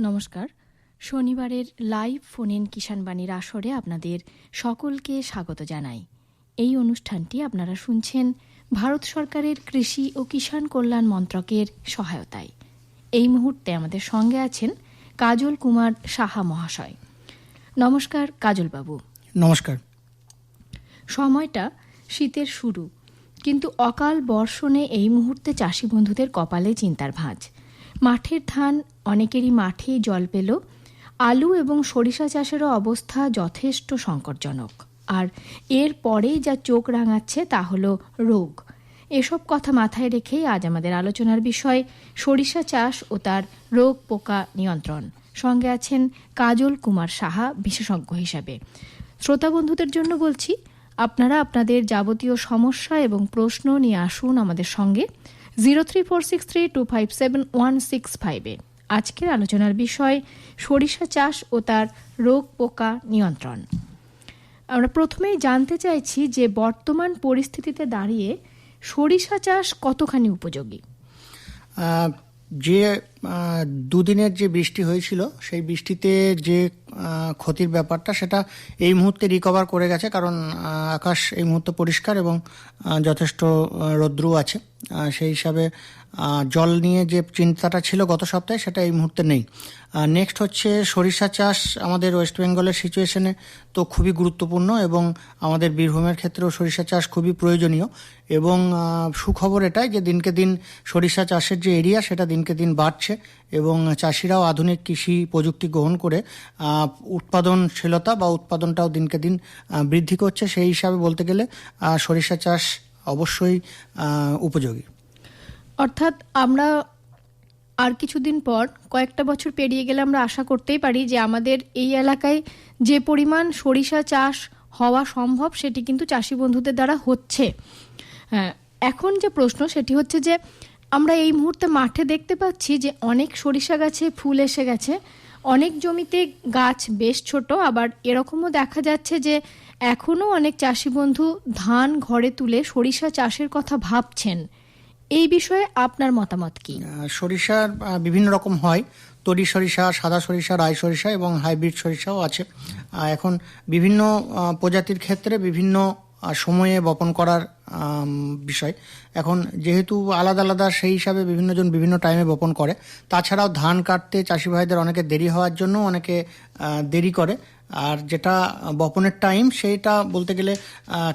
নমস্কার। শনিবারের live phone in কিষাণবাণীর আসরে আপনাদের সকলকে স্বাগত জানাই। এই অনুষ্ঠানটি আপনারা শুনছেন ভারত সরকারের কৃষি ও কিষাণ কল্যাণ মন্ত্রকের সহায়তায়। এই মুহূর্তে আমাদের সঙ্গে আছেন কাজল কুমার সাহা মহাশয়। নমস্কার কাজলবাবু। নমস্কার। সময়টা শীতের শুরু কিন্তু অকাল বর্ষণে এই মুহূর্তে চাষি বন্ধুদের কপালে চিন্তার ভাঁজ। মাঠের ধান অনেকেরই মাঠেই জল পেল। আলু এবং সরিষা চাষেরও অবস্থা যথেষ্ট সংকটজনক। আর এর পরেই যা চোখ রাঙাচ্ছে তা হলো রোগ। এসব কথা মাথায় রেখেই আজ আমাদের আলোচনার বিষয় সরিষা চাষ ও তার রোগ পোকা নিয়ন্ত্রণ। সঙ্গে আছেন কাজল কুমার সাহা, বিশেষজ্ঞ হিসাবে। শ্রোতা বন্ধুদের জন্য বলছি, আপনারা আপনাদের যাবতীয় সমস্যা এবং প্রশ্ন নিয়ে আসুন আমাদের সঙ্গে। Zero three four six three two five seven one six ফাইভে আজকের আলোচনার বিষয়, সরিষা চাষ ও তার রোগ পোকা নিয়ন্ত্রণ। আমরা প্রথমেই জানতে চাইছি যে বর্তমান পরিস্থিতিতে দাঁড়িয়ে সরিষা চাষ কতখানি উপযোগী? যে দুদিনের যে বৃষ্টি হয়েছিল, সেই বৃষ্টিতে যে ক্ষতির ব্যাপারটা, সেটা এই মুহূর্তে রিকভার করে গেছে। কারণ আকাশ এই মুহূর্তে পরিষ্কার এবং যথেষ্ট রৌদ্রও আছে। সেই হিসাবে জল নিয়ে যে চিন্তাটা ছিল গত সপ্তাহে, সেটা এই মুহূর্তে নেই। নেক্সট হচ্ছে সরিষা চাষ। আমাদের ওয়েস্ট বেঙ্গলের সিচুয়েশনে তো খুবই গুরুত্বপূর্ণ এবং আমাদের বীরভূমের ক্ষেত্রেও সরিষা চাষ খুবই প্রয়োজনীয় এবং সুখবর এটাই যে দিনকে দিন সরিষা চাষের যে এরিয়া সেটা দিনকে দিন বাড়ছে এবং চাষিরাও আধুনিক কৃষি প্রযুক্তি গ্রহণ করে উৎপাদনশীলতা বা উৎপাদনটাও দিনকে দিন বৃদ্ধি করছে। সেই হিসাবে বলতে গেলে সরিষা চাষ অবশ্যই উপযোগী। অর্থাৎ আমরা আর কিছুদিন পর কয়েকটা বছর পেরিয়ে গেলে আমরা আশা করতেই পারি যে আমাদের এই এলাকায় যে পরিমাণ সরিষা চাষ হওয়া সম্ভব সেটি কিন্তু চাষি বন্ধুদের দ্বারা হচ্ছে। হ্যাঁ, এখন যে প্রশ্ন সেটি হচ্ছে যে আমরা এই মুহূর্তে মাঠে দেখতে পাচ্ছি যে অনেক সরিষা গাছে ফুল এসে গেছে অনেক জমিতে গাছ বেশ ছোট আবার এরকমও দেখা যাচ্ছে যে এখনও অনেক চাষি বন্ধু ধান ঘরে তুলে সরিষা চাষের কথা ভাবছেন। এই বিষয়ে আপনার মতামত কি? সরিষা সরিষার বিভিন্ন রকম হয়। তরি সরিষা, সাদা সরিষা রায় সরিষা এবং হাইব্রিড সরিষাও আছে। এখন বিভিন্ন প্রজাতির ক্ষেত্রে বিভিন্ন সময়ে বপন করার বিষয়। এখন যেহেতু আলাদা আলাদা সেই হিসাবে বিভিন্নজন বিভিন্ন টাইমে বপন করে, তাছাড়াও ধান কাটতে চাষি ভাইদের অনেকে দেরি হওয়ার জন্য অনেকে দেরি করে। আর যেটা বপনের টাইম সেইটা বলতে গেলে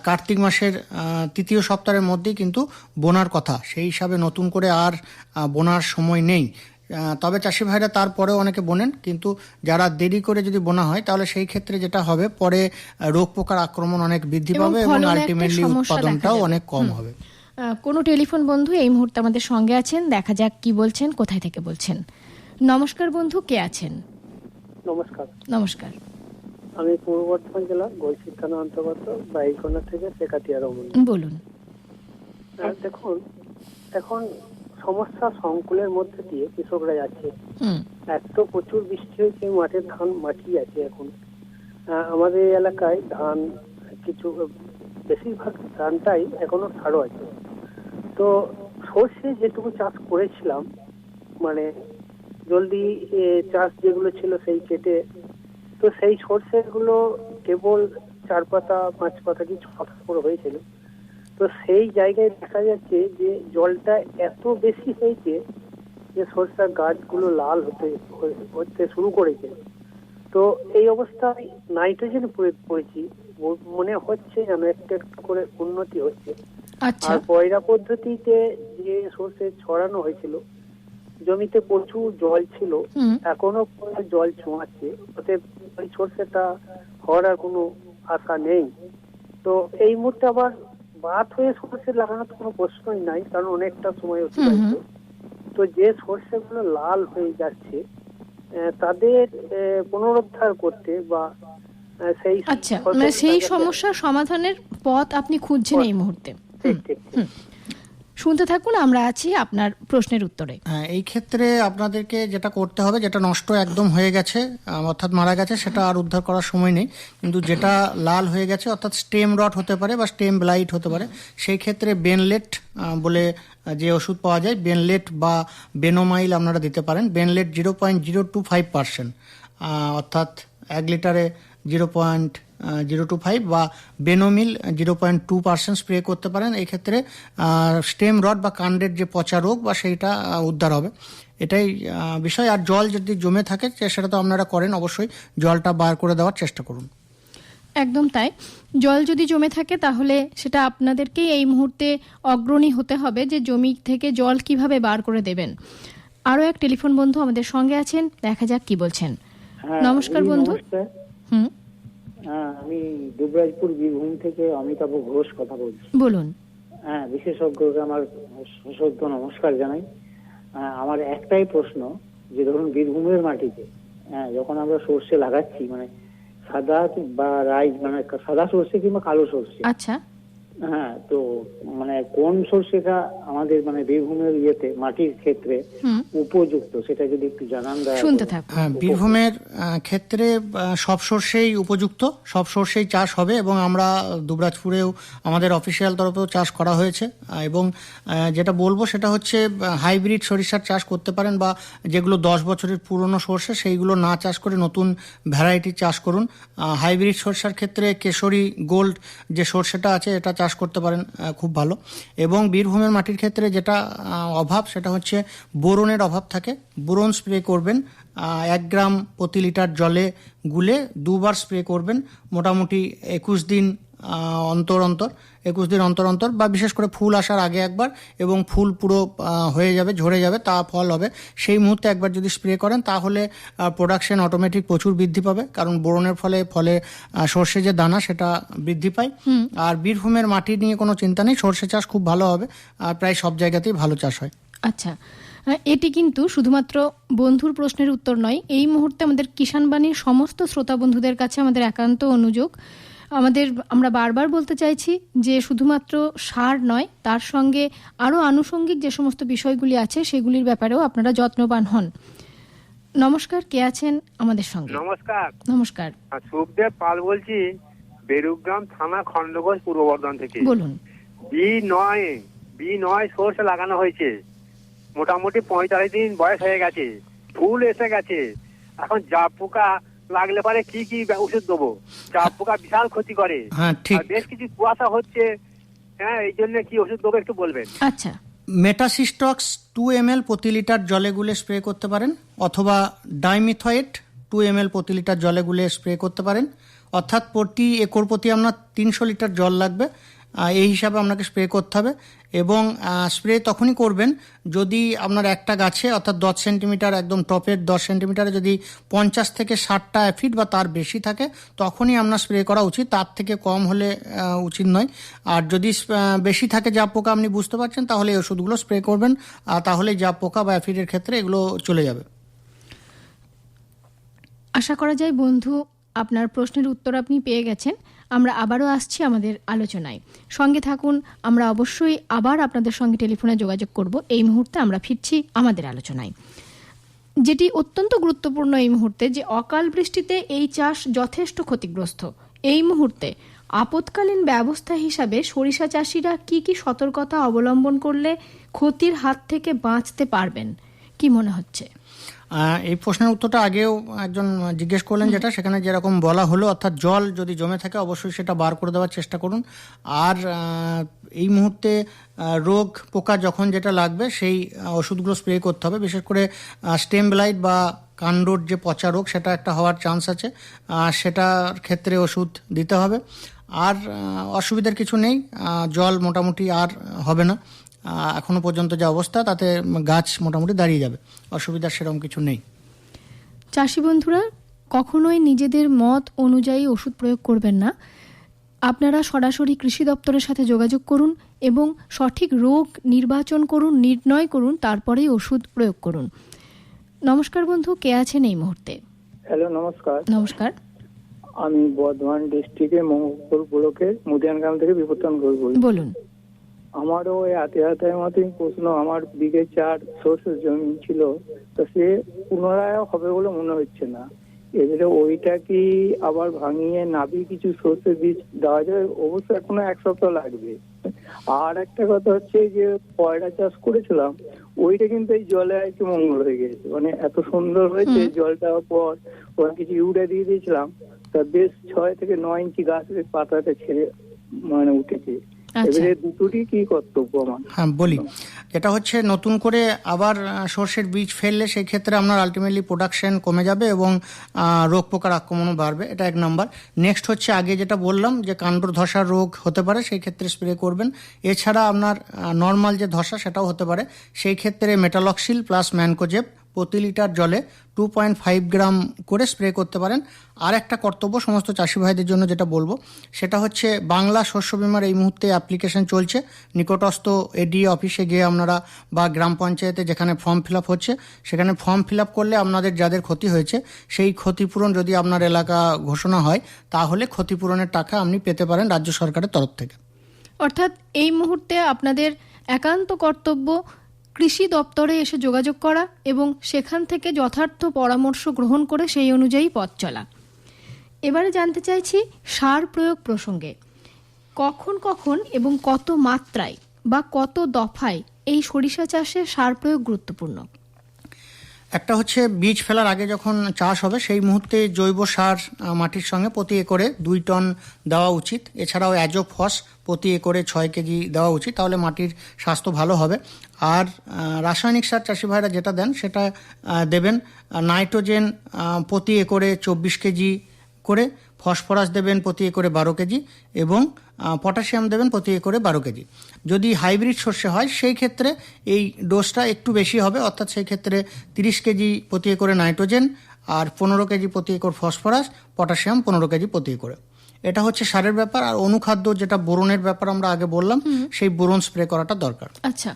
কার্তিক মাসের তৃতীয় সপ্তাহের মধ্যেই কিন্তু বোনার কথা। সেই হিসাবে নতুন করে আর বোনার সময় নেই। তবে চাষি ভাইরা তারপরেও অনেকে বোনেন কিন্তু যারা দেরি করে যদি বোনা হয় তাহলে সেই ক্ষেত্রে যেটা হবে পরে রোগ পোকার আক্রমণ অনেক বৃদ্ধি পাবে এবং আলটিমেটলি উৎপাদনটাও অনেক কম হবে। কোনো টেলিফোন বন্ধু এই মুহূর্তে আমাদের সঙ্গে আছেন। দেখা যাক কি বলছেন কোথায় থেকে বলছেন। নমস্কার বন্ধু কে আছেন? নমস্কার। নমস্কার। আমি পূর্ব বর্ধমান জেলার গলসি থানা অন্তর্গত বাইকোনা থেকে শেখাতিয়া রমন বলুন। দেখুন এখন সমস্যা সংকুলের মধ্যে দিয়ে কৃষকরা যাচ্ছে। এত প্রচুর বৃষ্টি হয়েছে মাঠের ধান মাটি আছে এখন। আমাদের এলাকায় ধান কিছু বেশিরভাগ ধানটাই এখনও ছাড়ো আছে। তো সর্ষে যেটুকু চাষ করেছিলাম মানে জলদি চাষ যেগুলো ছিল সেই কেটে তো সেই সর্ষেগুলো কেবল চার পাতা পাঁচ পাতা কি ছ পাতা করে হয়েছিল। তো সেই জায়গায় দেখা যাচ্ছে যে জলটা এত বেশি হয়েছে যে সরষার গাছগুলো লাল হতে হতে শুরু করেছে। তো এই অবস্থায় নাইট্রোজেন প্রয়োগ করেছি মনে হচ্ছে যেন একটু একটু করে উন্নতি হচ্ছে। আচ্ছা। আর পয়রা পদ্ধতিতে যে সর্ষে ছড়ানো হয়েছিল জমিতে প্রচুর জল ছিল এখনও জল ছোঁয়াচ্ছে। অতএব ওই সর্ষেটা হওয়ার কোনো আশা নেই। তো এই মুহূর্তে আবার বাদ হয়ে সর্ষে লাগানোর কোনো প্রশ্নই নাই কারণ অনেকটা সময় অতিবাহিত তো। যে সর্ষেগুলো লাল হয়ে যাচ্ছে তাদের পুনরুদ্ধার করতে বা সেই আচ্ছা মানে সেই সমস্যার সমাধানের পথ আপনি খুঁজছেন এই মুহূর্তে। ঠিক ঠিক। শুনতে থাকুন আমরা আছি আপনার প্রশ্নের উত্তরে। হ্যাঁ, এই ক্ষেত্রে আপনাদেরকে যেটা করতে হবে যেটা নষ্ট একদম হয়ে গেছে অর্থাৎ মারা গেছে সেটা আর উদ্ধার করার সময় নেই। কিন্তু যেটা লাল হয়ে গেছে অর্থাৎ স্টেম রট হতে পারে বা স্টেম ব্লাইট হতে পারে সেই ক্ষেত্রে বেনলেট বলে যে ওষুধ পাওয়া যায় বেনলেট বা বেনোমাইল আপনারা দিতে পারেন। Benlate zero point zero two five percent অর্থাৎ এক লিটারে zero point zero two five বা benomyl zero point two percent spray করতে পারেন। এই ক্ষেত্রে স্টেম রড বা কাণ্ডের যে পচা রোগ বা সেইটা উদ্ধার হবে। এটাই বিষয়। আর জল যদি জমে থাকে সেটা তো আপনারা করেন অবশ্যই। জলটা বার করে দেওয়ার চেষ্টা করুন। একদম তাই। জল যদি জমে থাকে তাহলে সেটা আপনাদেরকেই এই মুহূর্তে অগ্রণী হতে হবে যে জমি থেকে জল কীভাবে বার করে দেবেন। আরও এক টেলিফোন বন্ধু আমাদের সঙ্গে আছেন। দেখা যাক কি বলছেন। হ্যাঁ, নমস্কার বন্ধু। হুম। হ্যাঁ আমি দুবরাজপুর বীরভূম থেকে অমিতাভ ঘোষ কথা বলছি। বলুন। হ্যাঁ বিশেষজ্ঞকে আমার সশ্রদ্ধ নমস্কার জানাই। হ্যাঁ, আমার একটাই প্রশ্ন যে ধরুন বীরভূমের মাটিতে হ্যাঁ যখন আমরা সর্ষে লাগাচ্ছি মানে সাদা বা রাইস মানে সাদা সর্ষে কিংবা কালো সর্ষে আচ্ছা। হ্যাঁ তো মানে কোন সর্ষেটা আমাদের মানে বীরভূমের ইয়েতে মাটির ক্ষেত্রে উপযুক্ত সেটা যদি একটু জানান দয়া শুনতে। হ্যাঁ বীরভূমের ক্ষেত্রে সব সর্ষেই উপযুক্ত সব সর্ষেই চাষ হবে এবং আমরা দুবরাজপুরেও আমাদের অফিসিয়াল তরফেও চাষ করা হয়েছে। এবং আহ, যেটা বলব সেটা হচ্ছে হাইব্রিড সরিষার চাষ করতে পারেন বা যেগুলো দশ বছরের পুরনো সর্ষে সেইগুলো না চাষ করে নতুন ভ্যারাইটি চাষ করুন। হাইব্রিড সরষার ক্ষেত্রে কেশরী গোল্ড যে সর্ষেটা আছে এটা চাষ করতে পারেন খুব ভালো। এবং বীরভূমের মাটির ক্ষেত্রে যেটা অভাব সেটা হচ্ছে বোরনের অভাব থাকে। বোরন স্প্রে করবেন এক গ্রাম প্রতি লিটার জলে গুলে দুবার স্প্রে করবেন। মোটামুটি একুশ দিন অন্তর অন্তর একুশ দিন অন্তর অন্তর বা বিশেষ করে ফুল আসার আগে একবার এবং ফুল পুরো হয়ে যাবে ঝরে যাবে তা ফল হবে। সেই মুহূর্তে একবার যদি স্প্রে করেন তাহলে প্রোডাকশন অটোমেটিক প্রচুর বৃদ্ধি পাবে। কারণ বোরনের ফলে ফলে সর্ষে যে দানা সেটা বৃদ্ধি পায়। আর বীরভূমের মাটি নিয়ে কোনো চিন্তা নেই সর্ষে চাষ খুব ভালো হবে। আর প্রায় সব জায়গাতেই ভালো চাষ হয়। আচ্ছা। এটি কিন্তু শুধুমাত্র বন্ধুর প্রশ্নের উত্তর নয় এই মুহূর্তে আমাদের কিষাণ কিষাণবাণীর সমস্ত শ্রোতা বন্ধুদের কাছে আমাদের একান্ত অনুযোগ। আমাদের আমরা বারবার বলতে চাইছি যে শুধুমাত্র সার নয় তার সঙ্গে আরও আনুষঙ্গিক যে সমস্ত বিষয়গুলি আছে সেগুলির ব্যাপারেও আপনারা যত্নবান হন। নমস্কার কে আছেন আমাদের সঙ্গে? নমস্কার। নমস্কার। সুখদেব পাল বলছি বেরুগ্রাম থানা খণ্ডঘোষ পূর্ব বর্ধমান থেকে। বলুন। বি নয় বি নয় সর্ষে লাগানো হয়েছে। মোটামুটি পঁয়তাল্লিশ দিন বয়স হয়ে গেছে। ফুল এসে গেছে। এখন জাপ পোকা লাগলে পারে কি কি ওষুধ দেবো? জাপ পোকা বিশাল ক্ষতি করে। হ্যাঁ ঠিক। বেশ কিছু কুয়াশা হচ্ছে। হ্যাঁ এই জন্য কি ওষুধ দেবো একটু বলবেন? আচ্ছা। মেটাসিস্টক্স টু এম এল প্রতি লিটার জলে গুলে স্প্রে করতে পারেন অথবা ডাইমিথয়েট টু এম এল প্রতি লিটার জলে গুলে স্প্রে করতে পারেন। অর্থাৎ প্রতি একর প্রতি আপনার তিনশো লিটার জল লাগবে। এই হিসাবে আপনাকে স্প্রে করতে হবে এবং স্প্রে তখনই করবেন যদি আপনার একটা গাছে অর্থাৎ দশ সেন্টিমিটার একদম টপের দশ সেন্টিমিটারে যদি পঞ্চাশ থেকে ষাটটা অ্যাফিড বা তার বেশি থাকে, তখনই আপনার স্প্রে করা উচিত। তার থেকে কম হলে উচিত নয়। আর যদি বেশি থাকে যা পোকা আপনি বুঝতে পারছেন, তাহলে এই ওষুধগুলো স্প্রে করবেন, আর তাহলে যা পোকা বা অ্যাফিডের ক্ষেত্রে এগুলো চলে যাবে। আশা করা যায় বন্ধু, আপনার প্রশ্নের উত্তর আপনি পেয়ে গেছেন। আমরা আবারও আসছি আমাদের আলোচনায়। সঙ্গে থাকুন, আমরা অবশ্যই আবার আপনাদের সঙ্গে টেলিফোনে যোগাযোগ করব। এই মুহূর্তে আমরা ফিরছি আমাদের আলোচনায়। যেটি অত্যন্ত গুরুত্বপূর্ণ এই মুহূর্তে যে অকাল বৃষ্টিতে এই চাষ যথেষ্ট ক্ষতিগ্রস্ত। এই মুহূর্তে আপৎকালীন ব্যবস্থা হিসাবে সরিষা চাষিরা কি কি সতর্কতা অবলম্বন করলে ক্ষতির হাত থেকে বাঁচতে পারবেন? কি মনে হচ্ছে? এই প্রশ্নের উত্তরটা আগেও একজন জিজ্ঞেস করলেন যেটা সেখানে যেরকম বলা হলো অর্থাৎ জল যদি জমে থাকে অবশ্যই সেটা বার করে দেওয়ার চেষ্টা করুন। আর এই মুহূর্তে রোগ পোকা যখন যেটা লাগবে সেই ওষুধগুলো স্প্রে করতে হবে। বিশেষ করে স্টেম ব্লাইট বা কাণ্ডর যে পচা রোগ সেটা একটা হওয়ার চান্স আছে। সেটার ক্ষেত্রে ওষুধ দিতে হবে। আর অসুবিধার কিছু নেই। জল মোটামুটি আর হবে না। এখনও পর্যন্ত যা অবস্থা তাতে গাছ মোটামুটি দাঁড়িয়ে যাবে। অসুবিধার সেরকম কিছু নেই। চাষি বন্ধুরা কখনোই নিজেদের মত অনুযায়ী ওষুধ প্রয়োগ করবেন না। আপনারা সরাসরি কৃষি দপ্তরের সাথে যোগাযোগ করুন এবং সঠিক রোগ নির্বাচন করুন নির্ণয় করুন তারপরেই ওষুধ প্রয়োগ করুন। নমস্কার বন্ধু কে আছেন এই মুহূর্তে? হ্যালো নমস্কার। নমস্কার। আমি বর্ধমান ডিস্ট্রিক্টের মঙ্গলপুর ব্লকের মুদিয়ান গ্রাম থেকে বিবর্তন ঘোষ বলুন। আমারও ওই হাতে হাতে মতোই প্রশ্ন। আমার বিঘে চার সর্ষের জমি ছিল তো সে পুনরায় হবে বলে মনে হচ্ছে না। এবারে ওইটা কি আবার ভাঙিয়ে নাবি কিছু সর্ষে বীজ দেওয়া যায় অবশ্য এখনও এক সপ্তাহ লাগবে। আর একটা কথা হচ্ছে যে পয়রা চাষ করেছিলাম ওইটা কিন্তু এই জলে আর কি মঙ্গল হয়ে গেছে। মানে এত সুন্দর হয়েছে জলটা পর ওরা কিছু ইউরিয়া দিয়ে দিয়েছিলাম তা বেশ ছয় থেকে নয় ইঞ্চি গাছের পাতাটা ছেড়ে মানে উঠেছে। এবারে দুটোরই কি কর্তব্য আমার? হ্যাঁ বলি। এটা হচ্ছে নতুন করে আবার সর্ষের বীজ ফেললে সেই ক্ষেত্রে আপনার আলটিমেটলি প্রোডাকশন কমে যাবে এবং রোগ পোকার আক্রমণও বাড়বে। এটা এক নাম্বার। নেক্সট হচ্ছে আগে যেটা বললাম যে কাণ্ডর ধসার রোগ হতে পারে সেই ক্ষেত্রে স্প্রে করবেন। এছাড়া আপনার নর্মাল যে ধসা সেটাও হতে পারে। সেই ক্ষেত্রে মেটালক্সিল প্লাস ম্যানকোজেব। প্রতি লিটার জলে টু পয়েন্ট ফাইভ গ্রাম করে স্প্রে করতে পারেন। আর একটা কর্তব্য সমস্ত চাষি ভাইদের জন্য যেটা বলব, সেটা হচ্ছে বাংলা শস্য বিমার এই মুহূর্তে অ্যাপ্লিকেশন চলছে। নিকটস্থ এডি অফিসে গিয়ে আপনারা বা গ্রাম পঞ্চায়েতে যেখানে ফর্ম ফিল হচ্ছে, সেখানে ফর্ম ফিল করলে আপনাদের যাদের ক্ষতি হয়েছে, সেই ক্ষতিপূরণ যদি আপনার এলাকা ঘোষণা হয়, তাহলে ক্ষতিপূরণের টাকা আপনি পেতে পারেন রাজ্য সরকারের তরফ থেকে। অর্থাৎ এই মুহূর্তে আপনাদের একান্ত কর্তব্য কৃষি দপ্তরে এসে যোগাযোগ করা এবং সেখান থেকে যথার্থ পরামর্শ গ্রহণ করে সেই অনুযায়ী পথ চলা। এবারে জানতে চাইছি সার প্রয়োগ প্রসঙ্গে। কখন কখন এবং কত মাত্রায় বা কত দফায় এই সরিষা চাষে সার প্রয়োগ গুরুত্বপূর্ণ? একটা হচ্ছে বীজ ফেলার আগে যখন চাষ হবে, সেই মুহূর্তে জৈব সার মাটির সঙ্গে প্রতি একরে দুই টন দেওয়া উচিত। এছাড়াও অ্যাজো ফস প্রতি একরে ছয় কেজি দেওয়া উচিত, তাহলে মাটির স্বাস্থ্য ভালো হবে। আর রাসায়নিক সার চাষি ভাইরা যেটা দেন, সেটা দেবেন নাইট্রোজেন প্রতি একরে চব্বিশ কেজি করে, ফসফরাস দেবেন প্রতি একরে বারো কেজি এবং পটাশিয়াম দেবেন প্রতি একরে বারো কেজি। যদি হাইব্রিড শস্য হয় সেই ক্ষেত্রে এই ডোজটা একটু বেশি হবে। অর্থাৎ সেই ক্ষেত্রে তিরিশ কেজি প্রতি একরে নাইট্রোজেন আর পনেরো কেজি প্রতি একর ফসফরাস পটাশিয়াম পনেরো কেজি প্রতি একরে। এটা হচ্ছে সারের ব্যাপার। আর অনুখাদ্য যেটা বোরনের ব্যাপার আমরা আগে বললাম সেই বোরন স্প্রে করাটা দরকার। আচ্ছা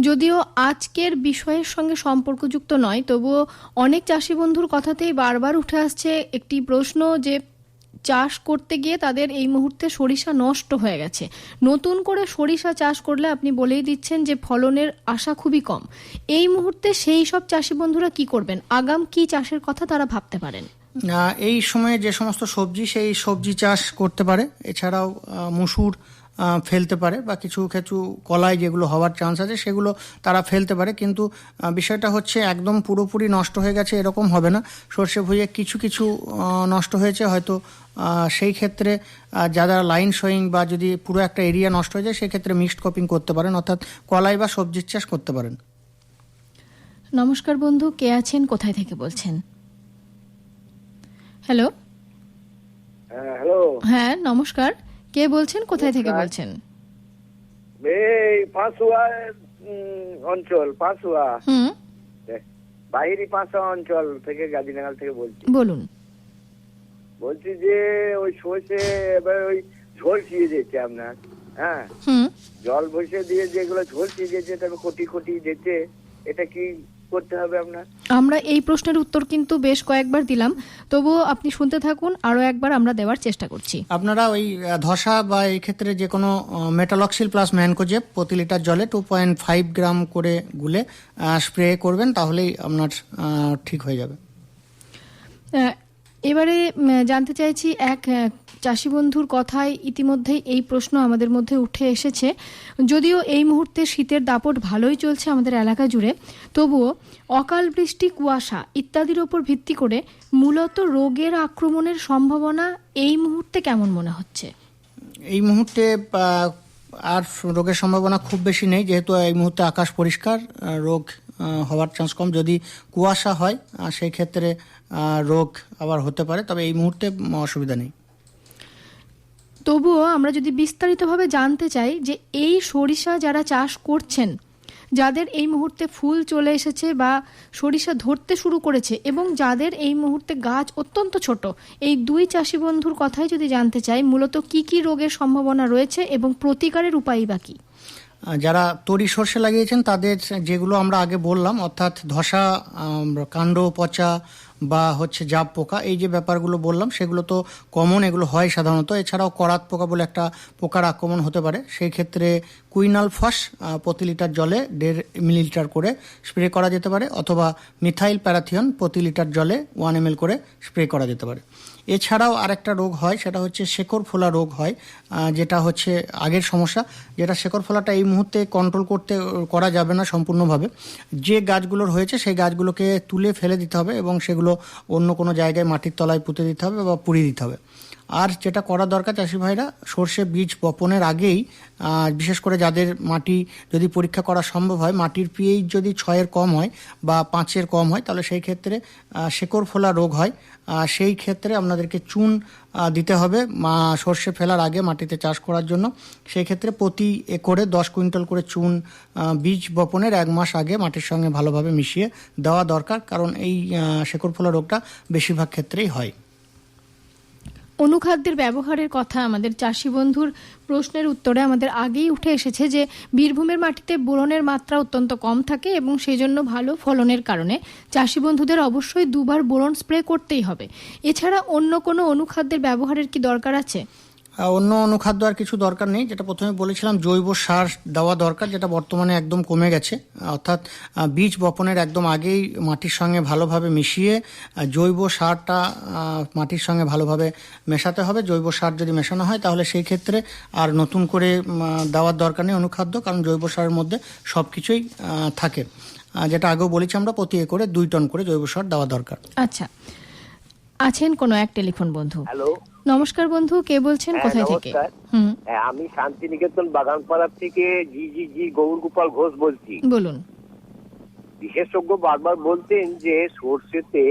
যদিও আজকের বিষয়ের সঙ্গে সম্পর্কযুক্ত নয় তবুও অনেক চাষি বন্ধুর কথাতেই বারবার উঠে আসছে একটি প্রশ্ন যে চাষ করতে গিয়ে তাদের এই মুহূর্তে সরিষা নষ্ট হয়ে গেছে। নতুন করে সরিষা চাষ করলে আপনি বলেই দিচ্ছেন যে ফলনের আশা খুবই কম। এই মুহূর্তে সেই সব চাষি বন্ধুরা কি করবেন? আগাম কি চাষের কথা তারা ভাবতে পারেন? এই সময়ে যে সমস্ত সবজি, সেই সবজি চাষ করতে পারে। এছাড়াও মুসুর ফেলতে পারে বা কিছু কিছু কলাই যেগুলো হওয়ার চান্স আছে সেগুলো তারা ফেলতে পারে। কিন্তু বিষয়টা হচ্ছে একদম পুরোপুরি নষ্ট হয়ে গেছে এরকম হবে না। সর্ষে ভুঁইয়ে কিছু কিছু নষ্ট হয়েছে হয়তো সেই ক্ষেত্রে যারা লাইন শোয়িং বা যদি পুরো একটা এরিয়া নষ্ট হয়ে যায় সেক্ষেত্রে মিক্সড কপিং করতে পারেন অর্থাৎ কলাই বা সবজির চাষ করতে পারেন। নমস্কার বন্ধু কে আছেন কোথায় থেকে বলছেন? হ্যালো হ্যালো হ্যাঁ নমস্কার। কে বলছেন? কোথায় থেকে বলছেন? এই পাঁচুয়া অঞ্চল পাঁচুয়া। হুম। বাইরে পাঁচুয়া অঞ্চল থেকে গাজীনগর থেকে বলছি। বলুন। বলছি যে ওই সর্ষে এবার ওই ঝলসিয়ে যেতে আপনার হ্যাঁ? জল বসে দিয়ে যেগুলো ঝলসিয়ে যেতে তবে কোটি কোটি যেতে এটা কি করতে হবে আপনার। আমরা এই প্রশ্নের উত্তর কিন্তু বেশ কয়েকবার দিলাম। তবুও আপনি শুনতে থাকুন আরও একবার আমরা দেওয়ার চেষ্টা করছি। আপনারা ওই ধসা বা এই ক্ষেত্রে যে কোনো মেটালক্সিল প্লাস ম্যানকোজেব প্রতি লিটার জলে টু পয়েন্ট ফাইভ গ্রাম করে গুলে স্প্রে করবেন তাহলেই আপনার ঠিক হয়ে যাবে। এবারে জানতে চাইছি এক চাষি বন্ধুর কথায় ইতিমধ্যেই এই প্রশ্ন আমাদের মধ্যে উঠে এসেছে। যদিও এই মুহূর্তে শীতের দাপট ভালোই চলছে আমাদের এলাকা জুড়ে, তবুও অকাল বৃষ্টি, কুয়াশা ইত্যাদির ওপর ভিত্তি করে মূলত রোগের আক্রমণের সম্ভাবনা এই মুহূর্তে কেমন মনে হচ্ছে? এই মুহূর্তে আর রোগের সম্ভাবনা খুব বেশি নেই, যেহেতু এই মুহূর্তে আকাশ পরিষ্কার রোগ হওয়ার চান্স কম। যদি কুয়াশা হয় সেই ক্ষেত্রে রোগ আবার হতে পারে, তবে এই মুহূর্তে অসুবিধা নেই। তবুও আমরা যদি বিস্তারিতভাবে জানতে চাই যে এই সরিষা যারা চাষ করছেন, যাদের এই মুহূর্তে ফুল চলে এসেছে বা সরিষা ধরতে শুরু করেছে এবং যাদের এই মুহূর্তে গাছ অত্যন্ত ছোট, এই দুই চাষি বন্ধুর কথাই যদি জানতে চাই, মূলত কি কি রোগের সম্ভাবনা রয়েছে এবং প্রতিকারের উপায় বা কি? যারা তরি সর্ষে লাগিয়েছেন, তাদের যেগুলো আমরা আগে বললাম, অর্থাৎ ধসা কাণ্ড, পচা বা হচ্ছে জাব পোকা, এই যে ব্যাপারগুলো বললাম, সেগুলো তো কমন এগুলো হয় সাধারণত। এছাড়াও করাত পোকা বলে একটা পোকার আক্রমণ হতে পারে। সেই ক্ষেত্রে কুইনাল ফস প্রতি লিটার জলে দেড় মিলিলিটার করে স্প্রে করা যেতে পারে, অথবা মিথাইল প্যারাথিয়ন প্রতি লিটার জলে ওয়ান এম করে স্প্রে করা যেতে পারে। এছাড়াও আরেকটা রোগ হয়, সেটা হচ্ছে শেকড় ফোলা রোগ হয় যেটা হচ্ছে আগের সমস্যা, যেটা শেকড় ফোলাটা এই মুহূর্তে কন্ট্রোল করতে, করা যাবে না সম্পূর্ণভাবে। যে গাছগুলোর হয়েছে, সেই গাছগুলোকে তুলে ফেলে দিতে হবে এবং সেগুলো অন্য কোনো জায়গায় মাটির তলায় পুঁতে দিতে হবে বা পুড়িয়ে দিতে হবে। আর যেটা করা দরকার চাষি ভাইরা, সর্ষে বীজ বপনের আগেই বিশেষ করে যাদের মাটি যদি পরীক্ষা করা সম্ভব হয়, মাটির পিএইচ যদি ছয়ের কম হয় বা পাঁচের কম হয়, তাহলে সেই ক্ষেত্রে শেকড় ফোলা রোগ হয়। সেই ক্ষেত্রে আপনাদেরকে চুন দিতে হবে, মা, সর্ষে ফেলার আগে মাটিতে চাষ করার জন্য। সেই ক্ষেত্রে প্রতি একরে দশ কুইন্টাল করে চুন বীজ বপনের এক মাস আগে মাটির সঙ্গে ভালোভাবে মিশিয়ে দেওয়া দরকার, কারণ এই শেকড় ফোলা রোগটা বেশিরভাগ ক্ষেত্রেই হয়। অনুখাদ্যের ব্যবহারের কথা আমাদের চাষি বন্ধুর প্রশ্নের উত্তরে আমাদের আগেই উঠে এসেছে যে, বীরভূমের মাটিতে বোরনের মাত্রা অত্যন্ত কম থাকে এবং সেই জন্য ভালো ফলনের কারণে চাষি বন্ধুদের অবশ্যই দুবার বোরন স্প্রে করতেই হবে। এছাড়া অন্য কোনো অনুখাদ্যের ব্যবহারের কি দরকার আছে? অন্য অনুখাদ্য আর কিছু দরকার নেই। যেটা প্রথমে বলেছিলাম জৈব সার দেওয়া দরকার যেটা বর্তমানে একদম কমে গেছে। অর্থাৎ বীজ বপনের একদম আগেই মাটির সঙ্গে ভালোভাবে মিশিয়ে জৈব সারটা মাটির সঙ্গে ভালোভাবে মেশাতে হবে। জৈব সার যদি মেশানো হয় তাহলে সেই ক্ষেত্রে আর নতুন করে দেওয়ার দরকার নেই অনুখাদ্য কারণ জৈব সারের মধ্যে সব কিছুই থাকে। যেটা আগেও বলেছি আমরা প্রতি একরে দুই টন করে জৈব সার দেওয়া দরকার। আচ্ছা। আছেন কোনো এক টেলিফোন বন্ধু? হ্যালো। নমস্কার বন্ধু কে বলছেন? হ্যাঁ, কোথায় থেকে? হ্যাঁ, আমি শান্তিনিকেতন বাগানপাড়ার থেকে জি জি জি গৌর গোপাল ঘোষ বলছি। বলুন। বিশেষজ্ঞ বারবার বলতেন যে সর্ষেতে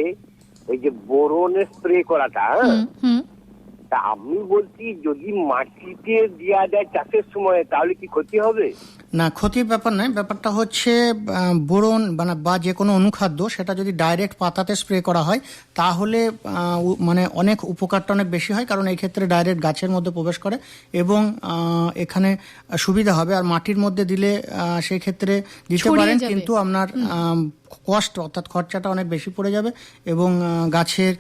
ওই যে বোরনের স্প্রে করাটা হ্যাঁ? তা আমি বলছি যদি মাটিতে দেওয়া যায় চাষের সময় তাহলে কি ক্ষতি হবে? না ক্ষতির ব্যাপার নয়। ব্যাপারটা হচ্ছে বোরন মানে বা যে কোনো অনুখাদ্য সেটা যদি ডাইরেক্ট পাতাতে স্প্রে করা হয় তাহলে মানে অনেক উপকারটা অনেক বেশি হয় কারণ এই ক্ষেত্রে ডাইরেক্ট গাছের মধ্যে প্রবেশ করে এবং এখানে সুবিধা হবে। আর মাটির মধ্যে দিলে সেই ক্ষেত্রে দিতে পারেন কিন্তু আপনার কস্ট অর্থাৎ খরচাটা অনেক বেশি পড়ে যাবে এবং গাছের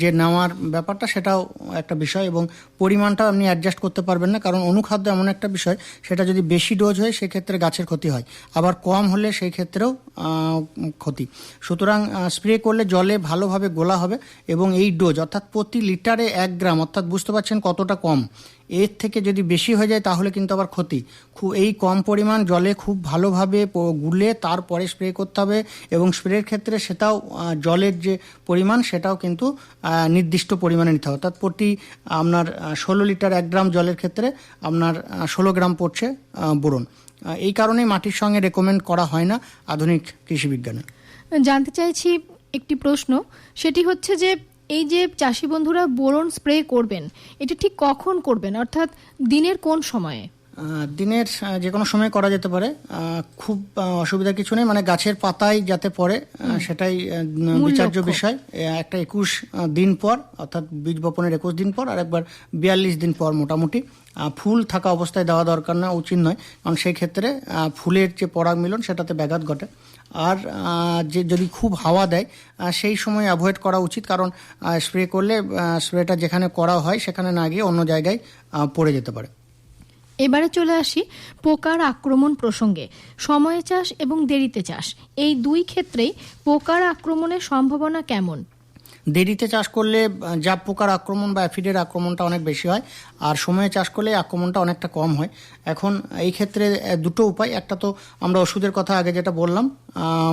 যে নেওয়ার ব্যাপারটা সেটাও একটা বিষয় এবং পরিমাণটাও আপনি অ্যাডজাস্ট করতে পারবেন না কারণ অনুখাদ্য এমন একটা বিষয় সেটা যদি বেশি ডোজ হয় সেক্ষেত্রে গাছের ক্ষতি হয়। আবার কম হলে সেই ক্ষেত্রেও ক্ষতি। সুতরাং স্প্রে করলে জলে ভালোভাবে গোলা হবে এবং এই ডোজ অর্থাৎ প্রতি লিটারে এক গ্রাম, অর্থাৎ বুঝতে পারছেন কতটা কম। এর থেকে যদি বেশি হয়ে যায় তাহলে কিন্তু আবার ক্ষতি। খুব এই কম পরিমাণ জলে খুব ভালোভাবে গুলে তারপরে স্প্রে করতে হবে এবং স্প্রের ক্ষেত্রে সেটাও জলের যে পরিমাণ সেটাও কিন্তু নির্দিষ্ট পরিমাণে নিতে হবে। অর্থাৎ প্রতি, আপনার ষোলো লিটার এক গ্রাম জলের ক্ষেত্রে আপনার ষোলো গ্রাম পড়ছে বোরন। এই কারণেই মাটির সঙ্গে রেকমেন্ড করা হয় না আধুনিক কৃষিবিজ্ঞানে জানতে চাইছি একটি প্রশ্ন, সেটি হচ্ছে যে এই যে চাষি বন্ধুরা বোরন স্প্রে করবেন, এটি ঠিক কখন করবেন? অর্থাৎ দিনের কোন সময়ে? দিনের যে কোনো সময় করা যেতে পারে। খুব অসুবিধা কিছু নেই। মানে গাছের পাতায় যাতে পড়ে সেটাই বিচার্য বিষয়। একটা একুশ দিন পর অর্থাৎ বীজ বপনের একুশ দিন পর আর একবার বিয়াল্লিশ দিন পর মোটামুটি। ফুল থাকা অবস্থায় দেওয়া দরকার না উচিত নয়। কারণ সেই ক্ষেত্রে ফুলের যে পরাগ মিলন সেটাতে ব্যাঘাত ঘটে। আর যে যদি খুব হাওয়া দেয় সেই সময় অ্যাভয়েড করা উচিত। কারণ স্প্রে করলে স্প্রেটা যেখানে করা হয় সেখানে না গিয়ে অন্য জায়গায় পড়ে যেতে পারে। এবারে চলে আসি পোকার আক্রমণ প্রসঙ্গে। সময়ে চাষ এবং দেরিতে চাষ, এই দুই ক্ষেত্রেই পোকার আক্রমণের সম্ভাবনা কেমন? দেরিতে চাষ করলে, যা পোকার আক্রমণ বা অ্যাফিডের আক্রমণটা অনেক বেশি হয়, আর সময়ে চাষ করলে আক্রমণটা অনেকটা কম হয়। এখন এই ক্ষেত্রে দুটো উপায়। একটা তো আমরা ওষুধের কথা আগে যেটা বললাম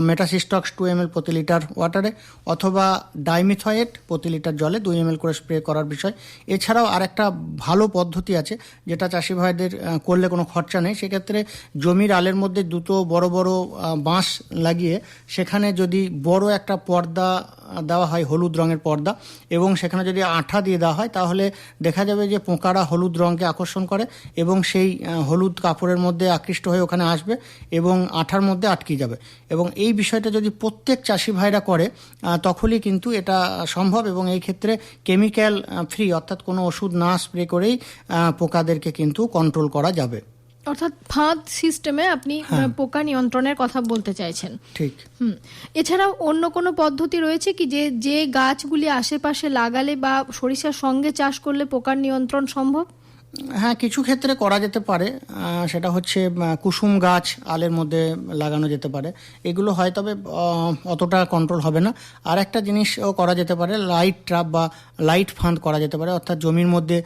মেটাসিস্টক্স টু এম প্রতি লিটার ওয়াটারে অথবা ডাইমিথয়েট প্রতি লিটার জলে দুই এম করে স্প্রে করার বিষয়। এছাড়াও আরেকটা ভালো পদ্ধতি আছে, যেটা চাষি ভাইদের করলে কোনো খরচা নেই। সেক্ষেত্রে জমির আলের মধ্যে দুটো বড় বড় বাঁশ লাগিয়ে সেখানে যদি বড় একটা পর্দা দেওয়া হয়, হলুদ রঙের পর্দা, এবং সেখানে যদি আঠা দিয়ে দেওয়া হয়, তাহলে দেখা যাবে যে পোকারা হলুদ রঙকে আকর্ষণ করে এবং সেই হলুদ কাপড়ের মধ্যে আকৃষ্ট হয়ে ওখানে আসবে এবং আঠার মধ্যে আটকে যাবে। এবং এই বিষয়টা যদি প্রত্যেক চাষি ভাইরা করে তখনই কিন্তু এটা সম্ভব এবং এই ক্ষেত্রে কেমিক্যাল ফ্রি অর্থাৎ কোনো ওষুধ না স্প্রে করেই পোকাদেরকে কিন্তু কন্ট্রোল করা যাবে। অর্থাৎ ফাঁদ সিস্টেমে আপনি হ্যাঁ। পোকা নিয়ন্ত্রণের কথা বলতে চাইছেন। ঠিক। হুম। এছাড়াও অন্য কোনো পদ্ধতি রয়েছে কি যে যে গাছগুলি আশেপাশে লাগালে বা সরিষার সঙ্গে চাষ করলে পোকার নিয়ন্ত্রণ সম্ভব? হ্যাঁ কিছু ক্ষেত্রে করা যেতে পারে। সেটা হচ্ছে কুসুম গাছ আলের মধ্যে লাগানো যেতে পারে। এগুলো হয়, তবে অতটা কন্ট্রোল হবে না। আর একটা জিনিসও করা যেতে পারে লাইট ট্রাপ বা লাইট ফান্ড করা যেতে পারে। অর্থাৎ জমির মধ্যে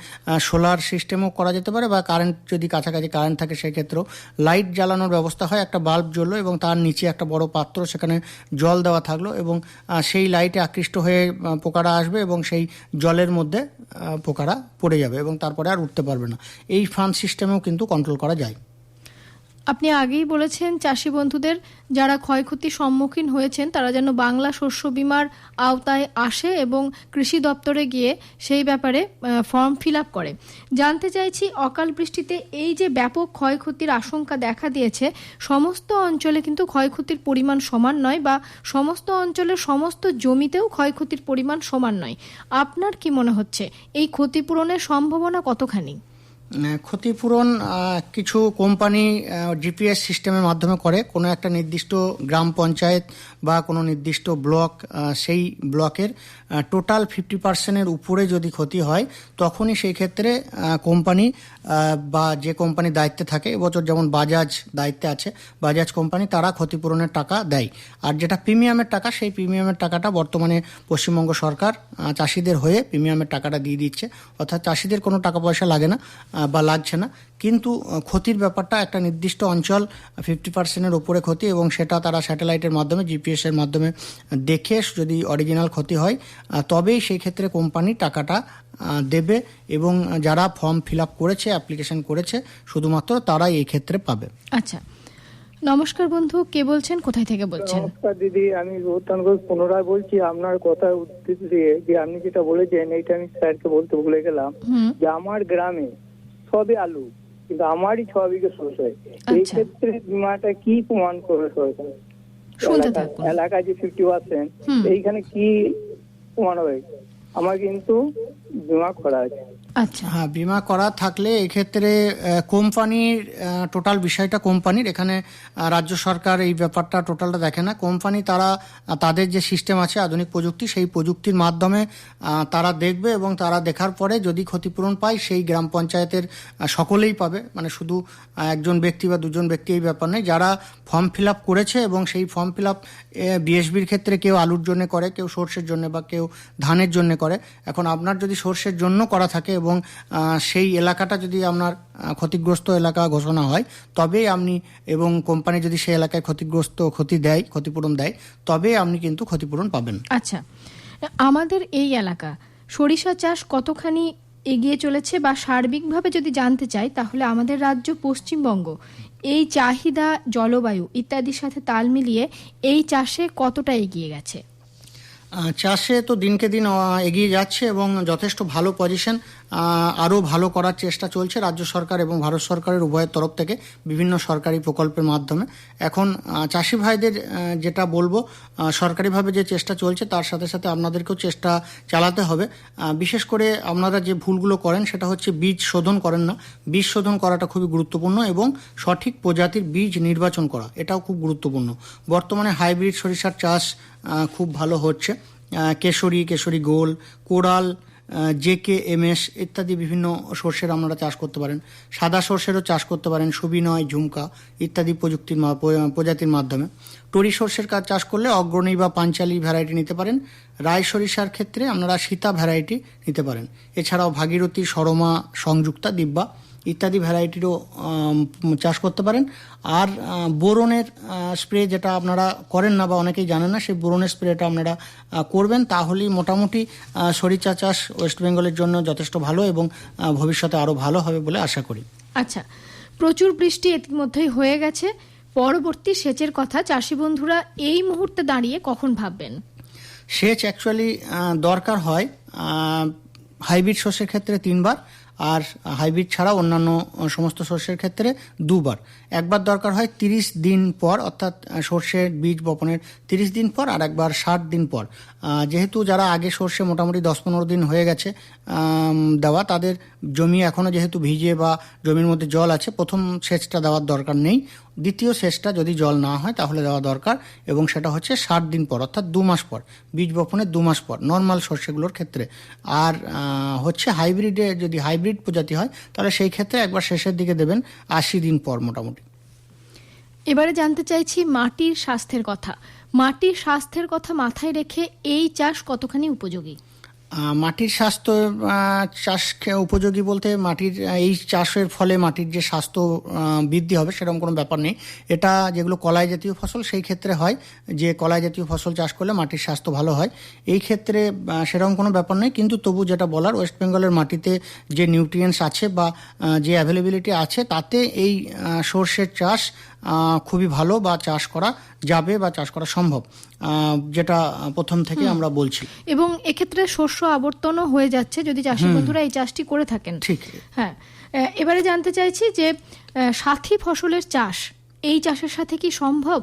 সোলার সিস্টেমও করা যেতে পারে বা কারেন্ট যদি কাছাকাছি কারেন্ট থাকে সেক্ষেত্রেও। লাইট জ্বালানোর ব্যবস্থা হয়, একটা বাল্ব জ্বললো এবং তার নিচে একটা বড় পাত্র সেখানে জল দেওয়া থাকল এবং সেই লাইটে আকৃষ্ট হয়ে পোকারা আসবে এবং সেই জলের মধ্যে পোকারা পড়ে যাবে এবং তারপরে আর উঠতে পারবে না। এই ফান্ড সিস্টেমেও কিন্তু কন্ট্রোল করা যায়। আপনি আগেই বলেছেন, চাষি বন্ধুদের যারা ক্ষয়ক্ষতির সম্মুখীন হয়েছেন, তারা যেন বাংলা শস্য বিমার আওতায় আসে এবং কৃষি দপ্তরে গিয়ে সেই ব্যাপারে ফর্ম ফিল করে। জানতে চাইছি, অকাল বৃষ্টিতে এই যে ব্যাপক ক্ষয়ক্ষতির আশঙ্কা দেখা দিয়েছে, সমস্ত অঞ্চলে কিন্তু ক্ষয়ক্ষতির পরিমাণ সমান নয় বা সমস্ত অঞ্চলের সমস্ত জমিতেও ক্ষয়ক্ষতির পরিমাণ সমান নয়। আপনার কি মনে হচ্ছে? এই ক্ষতিপূরণের সম্ভাবনা কতখানি? ক্ষতিপূরণ কিছু কোম্পানি জিপিএস সিস্টেমের মাধ্যমে করে। কোনো একটা নির্দিষ্ট গ্রাম পঞ্চায়েত বা কোনো নির্দিষ্ট ব্লক সেই ব্লকের টোটাল ফিফটি পার্সেন্টের উপরে যদি ক্ষতি হয়, তখনই সেই ক্ষেত্রে কোম্পানি বা যে কোম্পানি দায়িত্বে থাকে, এবছর যেমন বাজাজ দায়িত্বে আছে বাজাজ কোম্পানি তারা ক্ষতিপূরণের টাকা দেয়। আর যেটা প্রিমিয়ামের টাকা, সেই প্রিমিয়ামের টাকাটা বর্তমানে পশ্চিমবঙ্গ সরকার চাষিদের হয়ে প্রিমিয়ামের টাকাটা দিয়ে দিচ্ছে। অর্থাৎ চাষিদের কোনো টাকা পয়সা লাগে না বা লাগছে না। কিন্তু ক্ষতির ব্যাপারটা একটা নির্দিষ্ট অঞ্চল ফিফটি পার্সেন্টের ওপরে ক্ষতি এবং সেটা তারা স্যাটেলাইটের মাধ্যমে জিপিএস এর মাধ্যমে দেখে যদি অরিজিনাল ক্ষতি হয় তবেই সেই ক্ষেত্রে কোম্পানি টাকাটা দেবে এবং যারা ফর্ম ফিল আপ করেছে অ্যাপ্লিকেশন করেছে শুধুমাত্র তারাই এই ক্ষেত্রে পাবে। আচ্ছা। নমস্কার বন্ধু কে বলছেন? কোথায় থেকে বলছেন? নমস্কার দিদি আমি রোহতান ঘোষ পুনরায় বলছি আপনার কথার উদ্ধৃতি দিয়ে যে আপনি যেটা বলেছেন এইটা আমি স্যারকে বলতে ভুলে গেলাম যে আমার গ্রামে সবে আলু কিন্তু আমারই ছ বিঘে শস্য এই আচ্ছা। ক্ষেত্রে বিমাটা কি প্রমাণ করবে সরকার এলাকায় যে ফিফটি পার্সেন্ট এইখানে কি প্রমাণ হবে আমার কিন্তু বিমা করা আছে। আচ্ছা। হ্যাঁ বিমা করা থাকলে এক্ষেত্রে কোম্পানির টোটাল বিষয়টা কোম্পানির। এখানে রাজ্য সরকার এই ব্যাপারটা টোটালটা দেখে না। কোম্পানি তারা তাদের যে সিস্টেম আছে, আধুনিক প্রযুক্তি, সেই প্রযুক্তির মাধ্যমে তারা দেখবে এবং তারা দেখার পরে যদি ক্ষতিপূরণ পায়, সেই গ্রাম পঞ্চায়েতের সকলেই পাবে। মানে শুধু একজন ব্যক্তি বা দুজন ব্যক্তি এই ব্যাপার নেই যারা ফর্ম ফিল আপ করেছে এবং সেই ফর্ম ফিল আপ বিএসবির ক্ষেত্রে কেউ আলুর জন্য করে, কেউ সর্ষের জন্য বা কেউ ধানের জন্য করে। এখন আপনার যদি সর্ষের জন্য করা থাকে এবং সেই এলাকাটা যদি আপনার ক্ষতিগ্রস্ত এলাকা ঘোষণা হয় তবেই আপনি এবং কোম্পানি যদি সেই এলাকায় ক্ষতিগ্রস্ত ক্ষতি দেয় ক্ষতিপূরণ দেয় তবে আপনি কিন্তু ক্ষতিপূরণ পাবেন। আচ্ছা আমাদের এই এলাকা সরিষা চাষ কতখানি এগিয়ে চলেছে বা সার্বিকভাবে যদি জানতে চাই তাহলে আমাদের রাজ্য পশ্চিমবঙ্গ এই চাহিদা জলবায়ু ইত্যাদির সাথে তাল মিলিয়ে এই চাষে কতটা এগিয়ে গেছে? চাষে তো দিনকে দিন এগিয়ে যাচ্ছে এবং যথেষ্ট ভালো পজিশন আরও ভালো করার চেষ্টা চলছে রাজ্য সরকার এবং ভারত সরকারের উভয়ের তরফ থেকে বিভিন্ন সরকারি প্রকল্পের মাধ্যমে। এখন চাষি ভাইদের যেটা বলব সরকারিভাবে যে চেষ্টা চলছে তার সাথে সাথে আপনাদেরকেও চেষ্টা চালাতে হবে। বিশেষ করে আপনারা যে ভুলগুলো করেন সেটা হচ্ছে বীজ শোধন করেন না। বীজ শোধন করাটা খুবই গুরুত্বপূর্ণ এবং সঠিক প্রজাতির বীজ নির্বাচন করা, এটাও খুব গুরুত্বপূর্ণ। বর্তমানে হাইব্রিড সরিষার চাষ খুব ভালো হচ্ছে। Keshari Keshari gold coral JK MS ইত্যাদি বিভিন্ন সর্ষের আপনারা চাষ করতে পারেন। সাদা সর্ষেরও চাষ করতে পারেন, সুবিনয়, ঝুমকা ইত্যাদি প্রযুক্তির প্রজাতির মাধ্যমে। টরি সর্ষের কাজ চাষ করলে অগ্রণী বা পাঞ্চালি ভ্যারাইটি নিতে পারেন। রায় সরিষার ক্ষেত্রে আপনারা সীতা ভ্যারাইটি নিতে পারেন। এছাড়াও ভাগীরথী, সরমা, সংযুক্তা, দিব্যা ইত্যাদি ভ্যারাইটিরও চাষ করতে পারেন। আর বোরনের স্প্রে যেটা আপনারা করেন না বা অনেকেই জানেন না সেই বোরনের স্প্রেটা আপনারা করবেন। তাহলেই মোটামুটি সরিষা চাষ ওয়েস্ট বেঙ্গলের জন্য যথেষ্ট ভালো এবং ভবিষ্যতে আরও ভালো হবে বলে আশা করি। আচ্ছা প্রচুর বৃষ্টি ইতিমধ্যেই হয়ে গেছে। পরবর্তী সেচের কথা চাষি বন্ধুরা এই মুহূর্তে দাঁড়িয়ে কখন ভাববেন? সেচ অ্যাকচুয়ালি দরকার হয় হাইব্রিড শস্যের ক্ষেত্রে তিনবার। আর হাইব্রিড ছাড়া অন্যান্য সমস্ত শস্যের ক্ষেত্রে দুবার। একবার দরকার হয় তিরিশ দিন পর, অর্থাৎ সর্ষের বীজ বপনের তিরিশ দিন পর আর একবার ষাট দিন পর। যেহেতু যারা আগে সর্ষে মোটামুটি দশ পনেরো দিন হয়ে গেছে দেওয়া, তাদের জমি এখনও যেহেতু ভিজে বা জমির মধ্যে জল আছে, প্রথম সেচটা দেওয়ার দরকার নেই। দ্বিতীয় সেচটা যদি জল না হয়, তাহলে দেওয়া দরকার এবং সেটা হচ্ছে ষাট দিন পর, অর্থাৎ দু মাস পর, বীজ বপনের দু মাস পর, নর্মাল সর্ষেগুলোর ক্ষেত্রে। আর হচ্ছে হাইব্রিডে যদি হাইব্রিড প্রজাতি হয়, তাহলে সেই ক্ষেত্রে একবার শেষের দিকে দেবেন আশি দিন পর মোটামুটি। এবারে জানতে চাইছি মাটির স্বাস্থ্যের কথা। মাটির স্বাস্থ্যের কথা মাথায় রেখে এই চাষ কতখানি উপযোগী? মাটির স্বাস্থ্য চাষ উপযোগী বলতে মাটির এই চাষের ফলে মাটির যে স্বাস্থ্য বৃদ্ধি হবে সেরকম কোনো ব্যাপার নেই। এটা যেগুলো কলাই জাতীয় ফসল সেই ক্ষেত্রে হয়, যে কলাই জাতীয় ফসল চাষ করলে মাটির স্বাস্থ্য ভালো হয়। এই ক্ষেত্রে সেরকম কোনো ব্যাপার নেই, কিন্তু তবু যেটা বলার, ওয়েস্ট বেঙ্গলের মাটিতে যে নিউট্রিয়েন্টস আছে বা যে অ্যাভেলেবিলিটি আছে, তাতে এই সর্ষের চাষ খুবই ভালো বা চাষ করা যাবে বা চাষ করা সম্ভব আহ, যেটা প্রথম থেকে আমরা বলছি। এবং এক্ষেত্রে শস্য আবর্তনও হয়ে যাচ্ছে যদি চাষি বন্ধুরা এই চাষটি করে থাকেন। ঠিক। হ্যাঁ এবারে জানতে চাইছি যে সাথী ফসলের চাষ এই চাষের সাথে কি সম্ভব?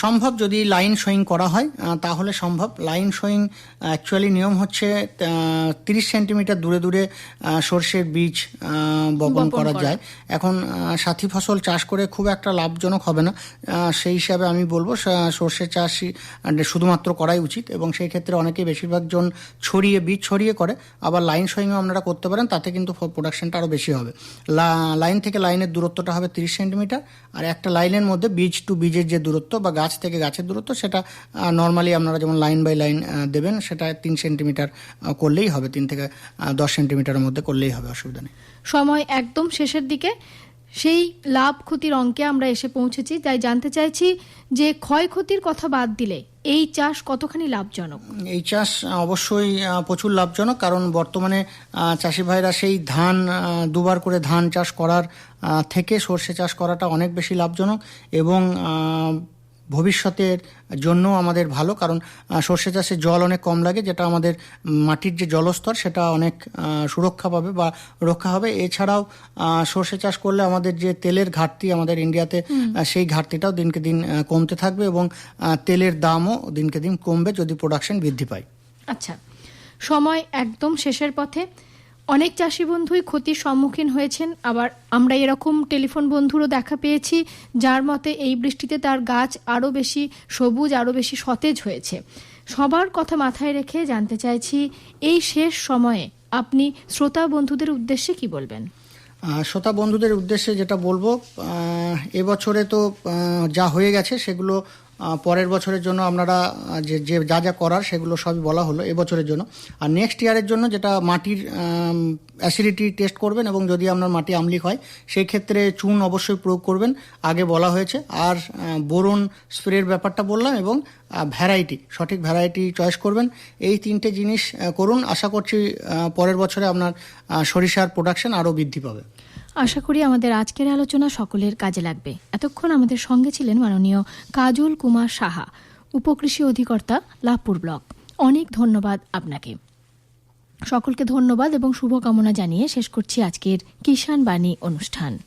সম্ভব যদি লাইন শোয়িং করা হয় তাহলে সম্ভব। লাইন শোয়িং অ্যাকচুয়ালি নিয়ম হচ্ছে তিরিশ সেন্টিমিটার দূরে দূরে সর্ষের বীজ বপন করা। যায়। এখন সাথী ফসল চাষ করে খুব একটা লাভজনক হবে না। সেই হিসাবে আমি বলব সর্ষে চাষই শুধুমাত্র করাই উচিত এবং সেই ক্ষেত্রে অনেকে বেশিরভাগ জন ছড়িয়ে বীজ ছড়িয়ে করে। আবার লাইন সোয়িংও আপনারা করতে পারেন তাতে কিন্তু প্রোডাকশনটা আরও বেশি হবে। লাইন থেকে লাইনের দূরত্বটা হবে তিরিশ সেন্টিমিটার আর একটা লাইনের মধ্যে বীজ টু বীজের যে দূরত্ব বা গাছ থেকে গাছের দূরত্ব সেটা নর্মালি আপনারা যেমন লাইন বাই লাইন দেবেন সেটা তিন সেন্টিমিটার করলেই হবে তিন থেকে দশ সেন্টিমিটারের মধ্যে করলেই হবে অসুবিধা নেই। সময় একদম শেষের দিকে। সেই লাভ ক্ষতির অঙ্কে আমরা এসে পৌঁছেছি তাই জানতে চাইছি যে ক্ষয়ক্ষতির কথা বাদ দিলে এই চাষ কতখানি লাভজনক? এই চাষ অবশ্যই প্রচুর লাভজনক কারণ বর্তমানে চাষি ভাইরা সেই ধান দুবার করে ধান চাষ করার থেকে সর্ষে চাষ করাটা অনেক বেশি লাভজনক এবং ভবিষ্যতের জন্য আমাদের ভালো কারণ সর্ষে চাষে জল অনেক কম লাগে যেটা আমাদের মাটির যে জলস্তর সেটা অনেক সুরক্ষা পাবে বা রক্ষা হবে। এছাড়াও সর্ষে চাষ করলে আমাদের যে তেলের ঘাটতি আমাদের ইন্ডিয়াতে সেই ঘাটতিটাও দিনকে দিন কমতে থাকবে এবং তেলের দামও দিনকে দিন কমবে যদি প্রোডাকশন বৃদ্ধি পায়। আচ্ছা সময় একদম শেষের পথে। অনেক চাষি বন্ধুই ক্ষতির সম্মুখীন হয়েছেন। আবার আমরা এরকম টেলিফোন বন্ধুরও দেখা পেয়েছি, যার মতে এই বৃষ্টিতে তার গাছ আরও বেশি সবুজ, আরও বেশি সতেজ হয়েছে। সবার কথা মাথায় রেখে জানতে চাইছি, এই শেষ সময়ে আপনি শ্রোতা বন্ধুদের উদ্দেশ্যে কি বলবেন? শ্রোতা বন্ধুদের উদ্দেশ্যে যেটা বলব এবছরে তো যা হয়ে গেছে সেগুলো পরের বছরের জন্য আপনারা যে যে যা যা করার সেগুলো সবই বলা হলো এবছরের জন্য। আর নেক্সট ইয়ারের জন্য যেটা মাটির অ্যাসিডিটি টেস্ট করবেন এবং যদি আপনার মাটি আমলিক হয় সেই ক্ষেত্রে চুন অবশ্যই প্রয়োগ করবেন, আগে বলা হয়েছে। আর বোরন স্প্রের ব্যাপারটা বললাম এবং ভ্যারাইটি সঠিক ভ্যারাইটি চয়েস করবেন। এই তিনটে জিনিস করুন। আশা করছি পরের বছরে আপনার সরিষার প্রোডাকশন আরও বৃদ্ধি পাবে। আশা করি আমাদের আজকের আলোচনা সকলের কাজে লাগবে। এতক্ষণ আমাদের সঙ্গে ছিলেন মাননীয় কাজল কুমার সাহা, উপকৃষি অধিকর্তা, লাভপুর ব্লক। অনেক ধন্যবাদ আপনাকে। সকলকে ধন্যবাদ এবং শুভকামনা জানিয়ে শেষ করছি আজকের কিষাণ বাণী অনুষ্ঠান।